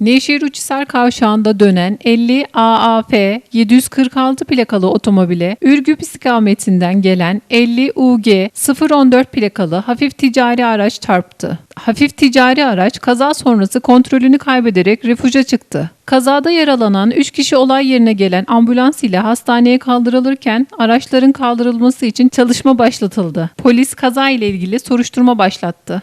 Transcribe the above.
Nevşehir Uçhisar kavşağında dönen 50 AAF 746 plakalı otomobile Ürgüp istikametinden gelen 50 UG 014 plakalı hafif ticari araç çarptı. Hafif ticari araç kaza sonrası kontrolünü kaybederek refüja çıktı. Kazada yaralanan 3 kişi olay yerine gelen ambulans ile hastaneye kaldırılırken araçların kaldırılması için çalışma başlatıldı. Polis kaza ile ilgili soruşturma başlattı.